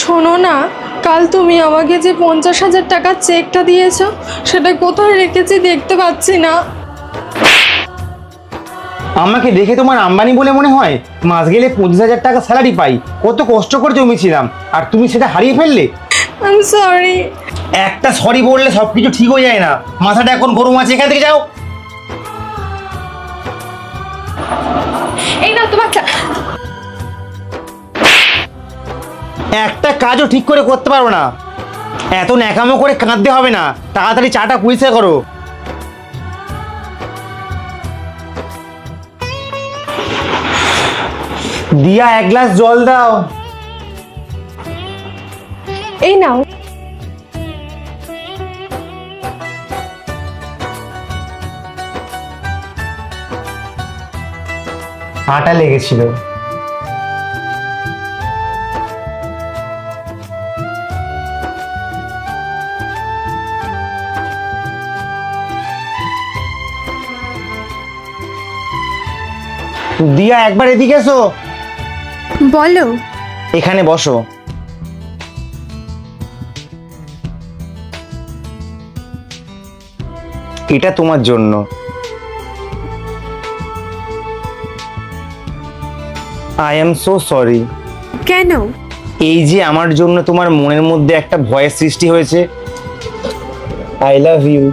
শোনো না কাল তুমি আমাকে যে পঞ্চাশ হাজার টাকার চেকটা দিয়েছ সেটা কোথায় রেখেছি দেখতে পাচ্ছি না। আমাকে দেখে তোমার আম্বানি বলে মনে হয় মাস গেলে পঁচিশ হাজার টাকা স্যালারি পাই। কত কষ্ট করে জমিছিলাম। আর তুমি সেটা হারিয়ে ফেললে? আই সরি একটা সরি বললে সব কিছু ঠিক হয়ে যায় না। মাথাটা এখন গরম আছে এখান থেকে যাও। এই না তোমার একটা কাজও ঠিক করে করতে পারব না। এত ন্যাকামো করে কাঁদতে হবে না। তাড়াতাড়ি চাটা পরিষ্কার করো। দিয়া এক গ্লাস জল দাও। এই নাও। আটা লেগেছিল। দিয়া একবার এদিকে এসো। বলো। এখানে বসো। এটা তোমার জন্য। আই এম সো সরি কেন? এই যে আমার জন্য তোমার মনের মধ্যে একটা ভয়ের সৃষ্টি হয়েছে। I love you